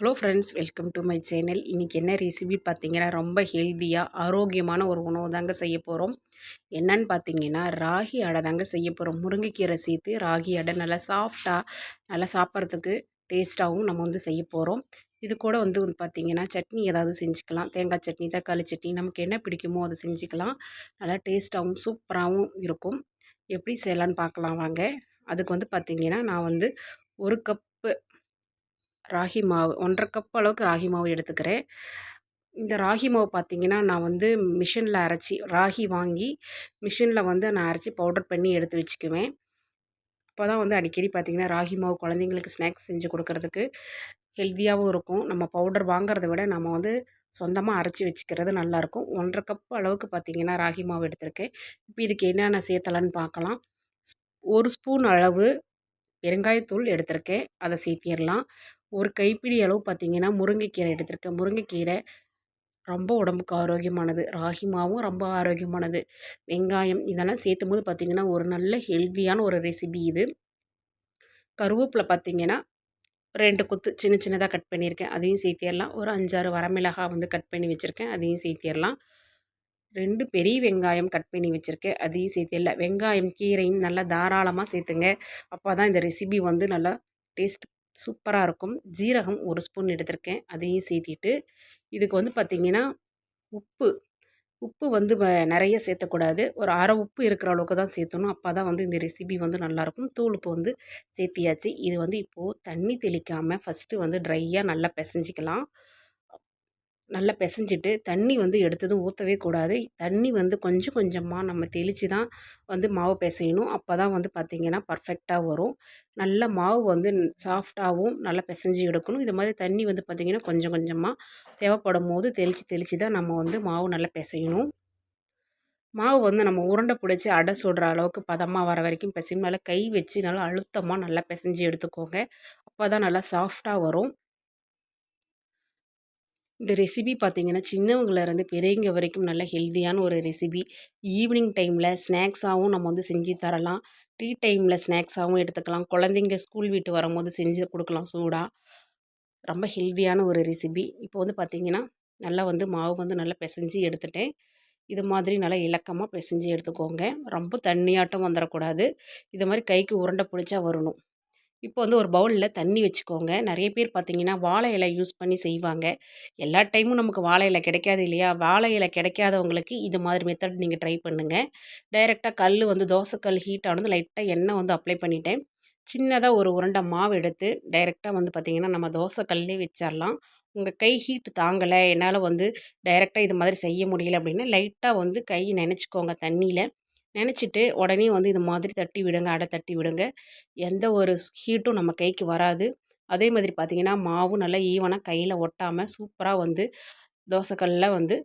Hello friends welcome to my channel. இன்றைக்கி என்ன recipe பார்த்தீங்கன்னா ரொம்ப ஹெல்த்தியாக ஆரோக்கியமான ஒரு உணவு தாங்க செய்ய போகிறோம் என்னன்னு பார்த்தீங்கன்னா ராகி அடை தாங்க செய்ய போகிறோம் முருங்கைக்கீரை சேர்த்து ராகி அடை நல்லா சாஃப்டாக நல்லா சாப்பிட்றதுக்கு டேஸ்ட்டாகவும் நம்ம வந்து செய்ய போகிறோம் இது கூட வந்து பார்த்திங்கன்னா சட்னி ஏதாவது செஞ்சுக்கலாம். தேங்காய் சட்னி தக்காளி சட்னி நமக்கு என்ன பிடிக்குமோ அதை செஞ்சுக்கலாம். நல்லா டேஸ்ட்டாகவும் சூப்பராகவும் இருக்கும். எப்படி செய்யலான்னு பார்க்கலாம் வாங்க. அதுக்கு வந்து பார்த்திங்கன்னா நான் வந்து ஒரு கப் ராகி மாவு ஒன்றரை கப் அளவுக்கு ராகி மாவு எடுத்துக்கிறேன். இந்த ராகி மாவு பார்த்திங்கன்னா நான் வந்து மிஷினில் அரைச்சி ராகி வாங்கி மிஷினில் வந்து நான் அரைச்சி பவுடர் பண்ணி எடுத்து வச்சுக்குவேன். அப்போ தான் வந்து அடிக்கடி பார்த்திங்கன்னா ராகி மாவு குழந்தைங்களுக்கு ஸ்நாக்ஸ் செஞ்சு கொடுக்கறதுக்கு ஹெல்த்தியாகவும் இருக்கும். நம்ம பவுடர் வாங்குறத விட நம்ம வந்து சொந்தமாக அரைச்சி வச்சுக்கிறது நல்லாயிருக்கும். ஒன்றரை கப் அளவுக்கு பார்த்திங்கன்னா ராகி மாவு எடுத்திருக்கேன். இப்போ இதுக்கு என்னென்ன சேர்த்தலான்னு பார்க்கலாம் ஒரு ஸ்பூன் அளவு பெருங்காயத்தூள் எடுத்திருக்கேன். அதை சேர்த்திடலாம். ஒரு கைப்பிடி அளவு பார்த்திங்கன்னா முருங்கைக்கீரை எடுத்திருக்கேன். முருங்கைக்கீரை ரொம்ப உடம்புக்கு ஆரோக்கியமானது. ராகி மாவும் ரொம்ப ஆரோக்கியமானது. வெங்காயம் இதெல்லாம் சேர்த்தும் போது பார்த்திங்கன்னா ஒரு நல்ல ஹெல்த்தியான ஒரு ரெசிபி இது. கருவேப்பிலை பார்த்திங்கன்னா ரெண்டு கொத்து சின்ன சின்னதாக கட் பண்ணியிருக்கேன். அதையும் சேர்த்திடலாம் ஒரு அஞ்சாறு வரமிளகாய் வந்து கட் பண்ணி வச்சுருக்கேன். அதையும் சேர்த்திடலாம் ரெண்டு பெரிய வெங்காயம் கட் பண்ணி வச்சுருக்கேன். அதையும் சேர்த்திடலாம் வெங்காயம் கீரையும் நல்லா தாராளமாக சேர்த்துங்க. அப்போ தான் இந்த ரெசிபி வந்து நல்லா டேஸ்ட் சூப்பராக இருக்கும். ஜீரகம் ஒரு ஸ்பூன் எடுத்திருக்கேன். அதையும் சேர்த்திட்டு இதுக்கு வந்து பார்த்திங்கன்னா உப்பு. உப்பு வந்து நிறைய சேர்த்தக்கூடாது. ஒரு அரை உப்பு இருக்கிற அளவுக்கு தான் சேர்த்தணும். அப்போ தான் வந்து இந்த ரெசிபி வந்து நல்லாயிருக்கும் தூள் உப்பு வந்து சேர்த்தியாச்சு. இது வந்து இப்போது தண்ணி தெளிக்காமல் ஃபஸ்ட்டு வந்து ட்ரையாக நல்லா பிசைஞ்சிக்கலாம். நல்லா பிசைஞ்சிட்டு தண்ணி வந்து எடுத்ததும் ஊற்றவே கூடாது. தண்ணி வந்து கொஞ்சம் கொஞ்சமாக நம்ம தெளித்து தான் வந்து மாவு பிசையணும். அப்போ தான் வந்து பார்த்திங்கன்னா பர்ஃபெக்டாக வரும். நல்ல மாவு வந்து சாஃப்டாகவும் நல்லா பிசைஞ்சு எடுக்கணும். இது மாதிரி தண்ணி வந்து பார்த்திங்கன்னா கொஞ்சம் கொஞ்சமாக தேவைப்படும் போது தெளித்து தெளித்து தான் நம்ம வந்து மாவு நல்லா பிசையணும். மாவு வந்து நம்ம உருண்டை பிடிச்சி அடை சுடுற அளவுக்கு பதமாக வர வரைக்கும் பிசையும் நல்லா கை வச்சு நல்லா அழுத்தமாக நல்லா பிசைஞ்சு எடுத்துக்கோங்க. அப்போ தான் நல்லா சாஃப்டாக வரும். இந்த ரெசிபி பார்த்திங்கன்னா சின்னவங்கலேருந்து பெரியவங்க வரைக்கும் நல்ல ஹெல்த்தியான ஒரு ரெசிபி ஈவினிங் டைமில் ஸ்நாக்ஸாகவும் நம்ம வந்து செஞ்சு தரலாம். டீ டைமில் ஸ்நாக்ஸாகவும் எடுத்துக்கலாம். குழந்தைங்க ஸ்கூல் விட்டு வரும்போது செஞ்சு கொடுக்கலாம் சூடாக ரொம்ப ஹெல்த்தியான ஒரு ரெசிபி இப்போ வந்து பார்த்திங்கன்னா நல்லா வந்து மாவு வந்து நல்லா பிசைஞ்சு எடுத்துட்டேன். இது மாதிரி நல்லா இலக்கமாக பிசைஞ்சு எடுத்துக்கோங்க. ரொம்ப தண்ணியாட்டம் வந்துடக்கூடாது இது மாதிரி கைக்கு உருண்டை பிடிச்சா வரணும். இப்போ வந்து ஒரு பவுலில் தண்ணி வச்சுக்கோங்க. நிறைய பேர் பார்த்திங்கன்னா வாழை இலை யூஸ் பண்ணி செய்வாங்க. எல்லா டைமும் நமக்கு வாழை இலை கிடைக்காது இல்லையா? வாழை இலை கிடைக்காதவங்களுக்கு இது மாதிரி மெத்தட் நீங்கள் ட்ரை பண்ணுங்கள் டைரெக்டாக கல் வந்து தோசைக்கல் ஹீட் ஆனது லைட்டாக எண்ணெய் வந்து அப்ளை பண்ணிட்டேன். சின்னதாக ஒரு உருண்டை மாவு எடுத்து டைரெக்டாக வந்து பார்த்திங்கன்னா நம்ம தோசை வச்சிடலாம் உங்கள் கை ஹீட் தாங்கலை என்னால் வந்து டைரெக்டாக இது மாதிரி செய்ய முடியல அப்படின்னா லைட்டாக வந்து கை நினச்சிக்கோங்க தண்ணியில். நினச்சிட்டு உடனே வந்து இது மாதிரி தட்டி விடுங்க அடை தட்டி விடுங்க. எந்த ஒரு ஹீட்டும் நம்ம கைக்கு வராது. அதே மாதிரி பார்த்திங்கன்னா மாவும் நல்லா ஈவனாக கையில் ஒட்டாமல் சூப்பராக வந்து தோசைக்கல்லில் வந்து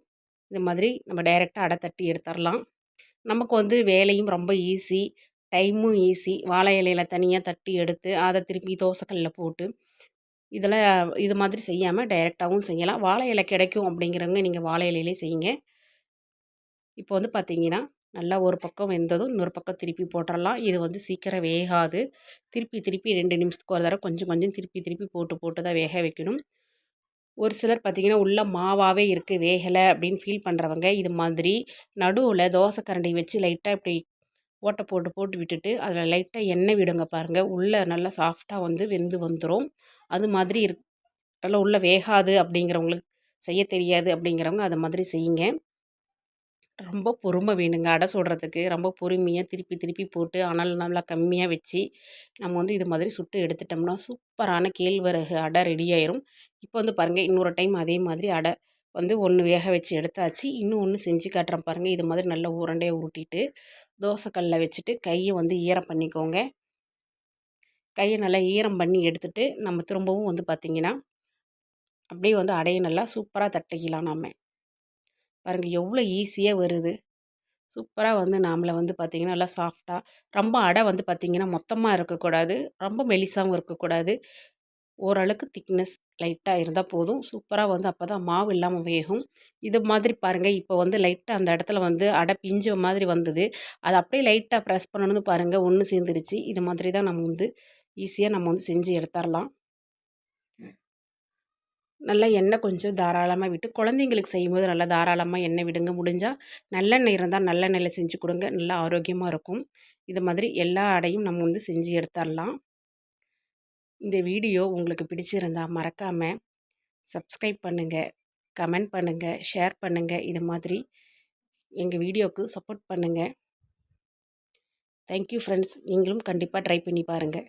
இது மாதிரி நம்ம டைரெக்டாக அடை தட்டி எடுத்துடலாம் நமக்கு வந்து வேலையும் ரொம்ப ஈஸி டைமும் ஈஸி. வாழை இலையில் தனியாக தட்டி எடுத்து அதை திருப்பி தோசைக்கல்லில் போட்டு இதில் இது மாதிரி செய்யாமல் டைரெக்டாகவும் செய்யலாம். வாழை இலை கிடைக்கும் அப்படிங்கிறவங்க நீங்கள் வாழை இலையிலே செய்யுங்க. இப்போ வந்து பார்த்தீங்கன்னா நல்லா ஒரு பக்கம் வெந்ததும் இன்னொரு பக்கம் திருப்பி போட்டுடலாம் இது வந்து சீக்கிரம் வேகாது. திருப்பி திருப்பி ரெண்டு நிமிஷத்துக்கு ஒரு தடவை கொஞ்சம் கொஞ்சம் திருப்பி திருப்பி போட்டு போட்டு தான் வேக வைக்கணும். ஒரு சிலர் பார்த்திங்கன்னா உள்ள மாவாகவே இருக்குது வேகலை அப்படின்னு ஃபீல் பண்ணுறவங்க இது மாதிரி நடுவில் தோசை கரண்டி வச்சு லைட்டாக இப்படி ஓட்டை போட்டு போட்டு விட்டுட்டு அதில் லைட்டாக எண்ணெய் விடுங்க பாருங்கள் உள்ளே நல்லா சாஃப்டாக வந்து வெந்து வந்துடும் அது மாதிரி இருக் நல்லா உள்ளே வேகாது அப்படிங்கிறவங்களுக்கு செய்ய தெரியாது அப்படிங்கிறவங்க அது மாதிரி செய்யுங்க. ரொம்ப பொறுமை வேணுங்க அடை சுடுறதுக்கு ரொம்ப பொறுமையாக திருப்பி திருப்பி போட்டு அனல் நல்லா கம்மியாக வச்சு நம்ம வந்து இது மாதிரி சுட்டு எடுத்துட்டோம்னா சூப்பரான கேழ்வரகு அடை ரெடி ஆயிரும். இப்போ வந்து பாருங்கள் இன்னொரு டைம் அதே மாதிரி அடை வந்து ஒன்று வேக வச்சு எடுத்தாச்சு. இன்னும் ஒன்று செஞ்சு காட்டுறேன் பாருங்கள் இது மாதிரி நல்லா உருண்டையை உருட்டிட்டு தோசைக்கல்லில் வச்சுட்டு கையை வந்து ஈரம் பண்ணிக்கோங்க. கையை நல்லா ஈரம் பண்ணி எடுத்துகிட்டு நம்ம திரும்பவும் வந்து பார்த்திங்கன்னா அப்படியே வந்து அடையை நல்லா சூப்பராக தட்டிக்கலாம் நம்ம பாருங்கள் எவ்வளோ ஈஸியாக வருது. சூப்பராக வந்து நாமளை வந்து பார்த்திங்கன்னா நல்லா சாஃப்டாக ரொம்ப அடை வந்து பார்த்திங்கன்னா மொத்தமாக இருக்கக்கூடாது. ரொம்ப மெலிசாகவும் இருக்கக்கூடாது. ஓரளவுக்கு திக்னஸ் லைட்டாக இருந்தால் போதும். சூப்பராக வந்து அப்போ தான் மாவு இல்லாமல் வேகும். இது மாதிரி பாருங்கள் இப்போ வந்து லைட்டாக அந்த இடத்துல வந்து அடை பிஞ்ச மாதிரி வந்தது. அதை அப்படியே லைட்டாக ப்ரெஸ் பண்ணணும்னு பாருங்கள் ஒன்று சேர்ந்துருச்சு. இது மாதிரி தான் நம்ம வந்து ஈஸியாக நம்ம வந்து செஞ்சு எடுத்துடலாம் நல்லா எண்ணெய் கொஞ்சம் தாராளமாக விட்டு குழந்தைங்களுக்கு செய்யும்போது நல்லா தாராளமாக எண்ணெய் விடுங்க. முடிஞ்சால் நல்லெண்ணெய் இருந்தால் நல்லெண்ணெயில் செஞ்சு கொடுங்க. நல்லா ஆரோக்கியமாக இருக்கும். இது மாதிரி எல்லா அடையும் நம்ம வந்து செஞ்சு எடுத்துடலாம் இந்த வீடியோ உங்களுக்கு பிடிச்சிருந்தா மறக்காமல் சப்ஸ்கிரைப் பண்ணுங்கள் கமெண்ட் பண்ணுங்கள் ஷேர் பண்ணுங்கள் இது மாதிரி எங்கள் வீடியோவுக்கு சப்போர்ட் பண்ணுங்கள் தேங்க்யூ ஃப்ரெண்ட்ஸ் நீங்களும் கண்டிப்பாக ட்ரை பண்ணி பாருங்கள்